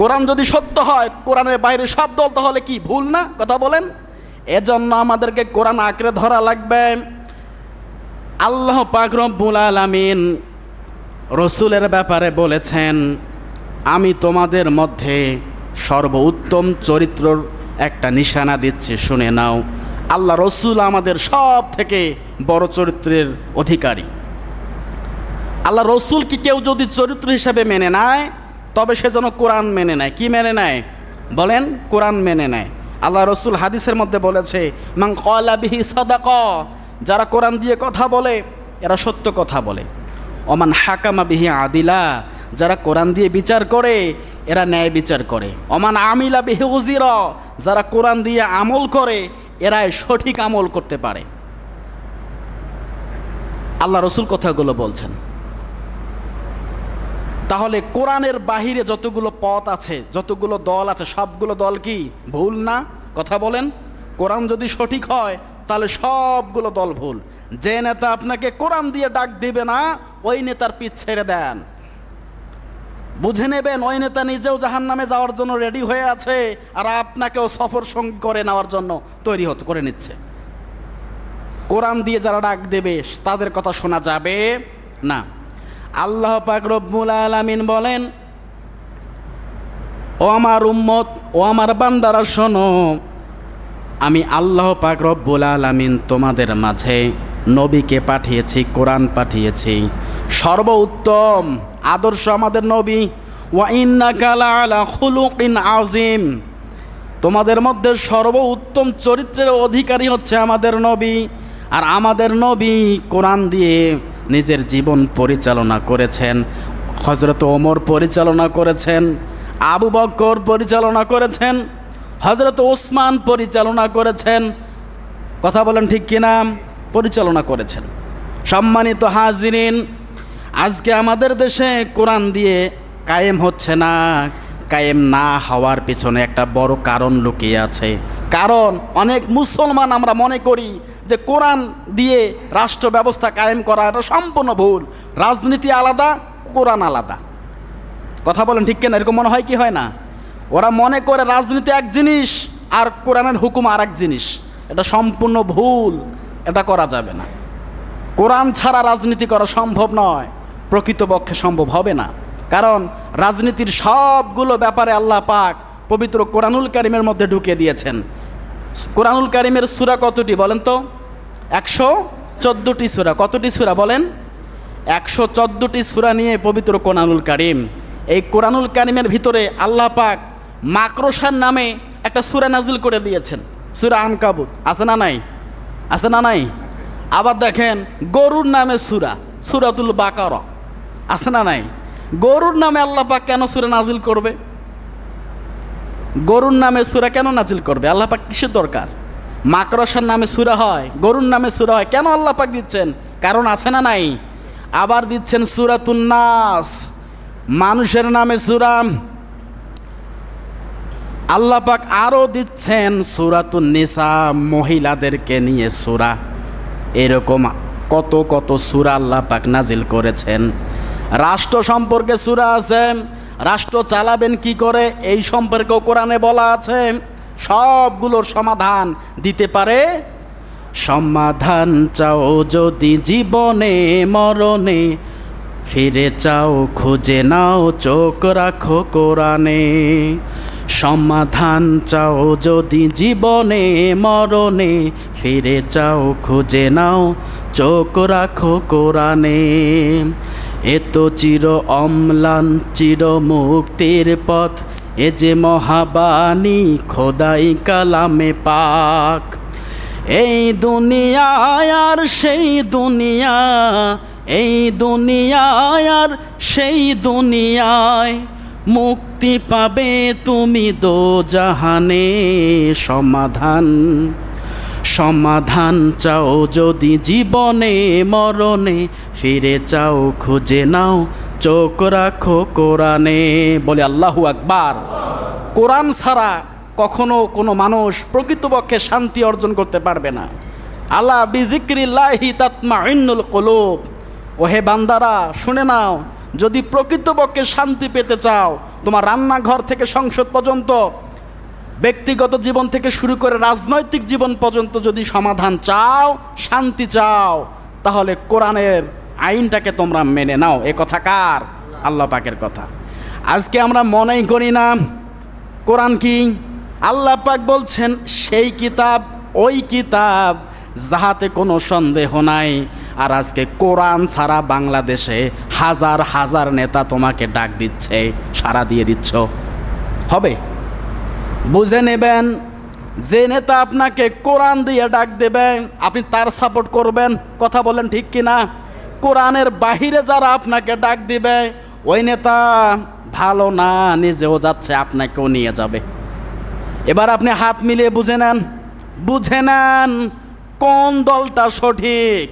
কোরআন যদি সত্য হয়, কোরআনের বাইরে সব দল, তাহলে কি ভুল না? কথা বলেন। এজন্য আমাদেরকে কোরআন আঁকড়ে ধরা লাগবে। আল্লাহ পাক রব্বুল আলামিন রসুলের ব্যাপারে বলেছেন, আমি তোমাদের মধ্যে সর্বোত্তম চরিত্রর একটা নিশানা দিচ্ছি, শুনে নাও। আল্লাহ রসুল আমাদের সব থেকে বড় চরিত্রের অধিকারী। আল্লাহ রসুল কি কেউ যদি চরিত্র হিসাবে মেনে নেয় তবে সে যেন কোরআন মেনে নেয়। কি মেনে নেয়? বলেন, কোরআন মেনে নেয়। আল্লাহ রসুল হাদিসের মধ্যে বলেছে মাং কলা বিহি সদাক যারা কোরআন দিয়ে কথা বলে, এরা সত্য কথা বলে। অমান হাকামা বিহি আদিলা যারা কোরআন দিয়ে বিচার করে, এরা ন্যায় বিচার করে। অমান আমিলা বিহি উজির যারা কোরআন দিয়ে আমল করে, এরাই সঠিক আমল করতে পারে। আল্লাহ রসুল কথাগুলো বলছেন। তাহলে কোরআনের বাহিরে যতগুলো পথ আছে, যতগুলো দল আছে, সবগুলো দল কি ভুল না? কথা বলেন। কোরআন যদি সঠিক হয়, তাহলে সবগুলো দল ভুল। যে নেতা আপনাকে কোরআন দিয়ে ডাক দিবে না, ওই নেতার পিঠ ছেড়ে দেন। বুঝে নেবেন, ওই নেতা নিজেও জাহান নামে যাওয়ার জন্য রেডি হয়ে আছে আর আপনাকেও সফর সঙ্গী করে নেওয়ার জন্য তৈরি হতে, করে নিচ্ছে। কোরআন দিয়ে যারা ডাক দেবে, তাদের কথা শোনা যাবে না। আল্লাহ পাক রব্বুল আলামিন বলেন, ও আমার উম্মত, ও আমার বান্দারা, শোনো, আমি আল্লাহ পাক রব্বুল আলামিন তোমাদের মাঝে নবীকে পাঠিয়েছি, কোরআন পাঠিয়েছি। সর্বোত্তম আদর্শ আমাদের নবী আজিম তোমাদের মধ্যে সর্বোত্তম চরিত্রের অধিকারী হচ্ছে আমাদের নবী, আর আমাদের নবী কোরআন দিয়ে নিজের জীবন পরিচালনা করেছেন। হজরত ওমর পরিচালনা করেছেন। আবু বক্কর পরিচালনা করেছেন। হজরত ওসমান পরিচালনা করেছেন। কথা বলেন ঠিক কিনা পরিচালনা করেছেন। সম্মানিত হাজিরিন, আজকে আমাদের দেশে কোরআন দিয়ে কায়েম হচ্ছে না, কায়েম না হওয়ার পিছনে একটা বড় কারণ লুকিয়ে আছে। কারণ অনেক মুসলমান আমরা মনে করি যে কোরআন দিয়ে রাষ্ট্র ব্যবস্থা কায়েম করা, এটা সম্পূর্ণ ভুল। রাজনীতি আলাদা, কোরআন আলাদা। কথা বলেন ঠিক কেনা? এরকম মনে হয় কি হয় না? ওরা মনে করে রাজনীতি এক জিনিস আর কোরআনের হুকুম আর এক জিনিস। এটা সম্পূর্ণ ভুল। এটা করা যাবে না। কোরআন ছাড়া রাজনীতি করা সম্ভব নয়। প্রকৃতপক্ষে সম্ভব হবে না। কারণ রাজনীতির সবগুলো ব্যাপারে আল্লাহ পাক পবিত্র কোরআনুল কারিমের মধ্যে ঢুকিয়ে দিয়েছেন। কোরআনুল কারিমের সুরা কতটি বলেন তো? একশো চোদ্দোটি সুরা। কতটি সুরা বলেন? একশো চোদ্দোটি সুরা নিয়ে পবিত্র কোরআনুল কারিম। এই কোরআনুল কারিমের ভিতরে আল্লাহ পাক মাকরসার নামে একটা সুরা নাজিল করে দিয়েছেন। সুরা আনকাবুত। আছে না নাই? আছে না নাই? আবার দেখেন, গরুর নামে সুরা, সুরাতুল বাকার। আছে না নাই? গরুর নামে আল্লাহ পাক কেন সুরা নাজিল করবে? গরুর নামে সুরা কেন নাজিল করবে? আল্লাহ পাক কিসের দরকার? মাকড়সার নামে সুরা হয়, গরুর নামে সুরা হয়। কেন আল্লাহ পাক দিচ্ছেন? কারণ আছে না নাই? আবার দিচ্ছেন সুরাতুন নাস। মানুষের নামে সুরাম আল্লাহ পাক আরও দিচ্ছেন সুরাতুন নিসা, মহিলাদেরকে নিয়ে সুরা। এরকম কত কত সুরা আল্লাহ পাক নাজিল করেছেন। রাষ্ট্র সম্পর্কে সুরা আছে। রাষ্ট্র চালাবেন কি করে? এই সম্পর্কেও কোরআনে বলা আছে। সবগুলোর সমাধান দিতে পারে? সমাধান চাও যদি জীবনে, মরণে, ফিরে চাও, খুঁজে নাও, চোখ রাখো কোরআনে। সমাধান চাও যদি জীবনে, মরণে, ফিরে চাও, খুঁজে নাও, চোখ রাখো কোরআনে। এত চির অম্লান, চির মুক্তির পথ এ যে মহাবাণী খোদাই কালামে পাক, এই দুনিয়ায় আর সেই দুনিয়া, এই দুনিয়ায় আর সেই দুনিয়ায় মুক্তি পাবে তুমি দো জাহানে সমাধান। সমাধান চাও যদি জীবনে, মরণে, ফিরে চাও, খুঁজে নাও চোখ রাখো কোরআনে। বলে আল্লাহু আকবার। কোরআন ছাড়া কখনো কোনো মানুষ প্রকৃতপক্ষে শান্তি অর্জন করতে পারবে না। আল্লাহ বিজিক্রিল্লাহি তাতমা ইন্নুল কলুব। ওহে বান্দারা, শুনে নাও, যদি প্রকৃতপক্ষে শান্তি পেতে চাও, তোমার রান্নাঘর থেকে সংসদ পর্যন্ত, ব্যক্তিগত জীবন থেকে শুরু করে রাজনৈতিক জীবন পর্যন্ত যদি সমাধান চাও, শান্তি চাও, তাহলে কোরআনের আইনটাকে তোমরা মেনে নাও। এ কথা কার? আল্লাহ পাকের কথা। আজকে আমরা মনেই করি না, কোরআন কি? আল্লাহ পাক বলছেন, সেই কিতাব, ওই কিতাব যাহাতে কোনো সন্দেহ নাই। আর আজকে কোরআন ছাড়া বাংলাদেশে হাজার হাজার নেতা তোমাকে ডাক দিচ্ছে সারা দিয়ে দিচ্ছ। হবে? বুঝে নেবেন, যে নেতা আপনাকে কোরআন দিয়ে ডাক দেবে, আপনি তার সাপোর্ট করবেন। কথা বলেন ঠিক কি না কোরআনের বাহিরে যারা আপনাকে ডাক দিবে, ওই নেতা ভালো না, নিজেও যাচ্ছে, আপনাকেও নিয়ে যাবে। এবার আপনি হাত মিলিয়ে বুঝে নেন। বুঝে নেন কোন দলটা সঠিক।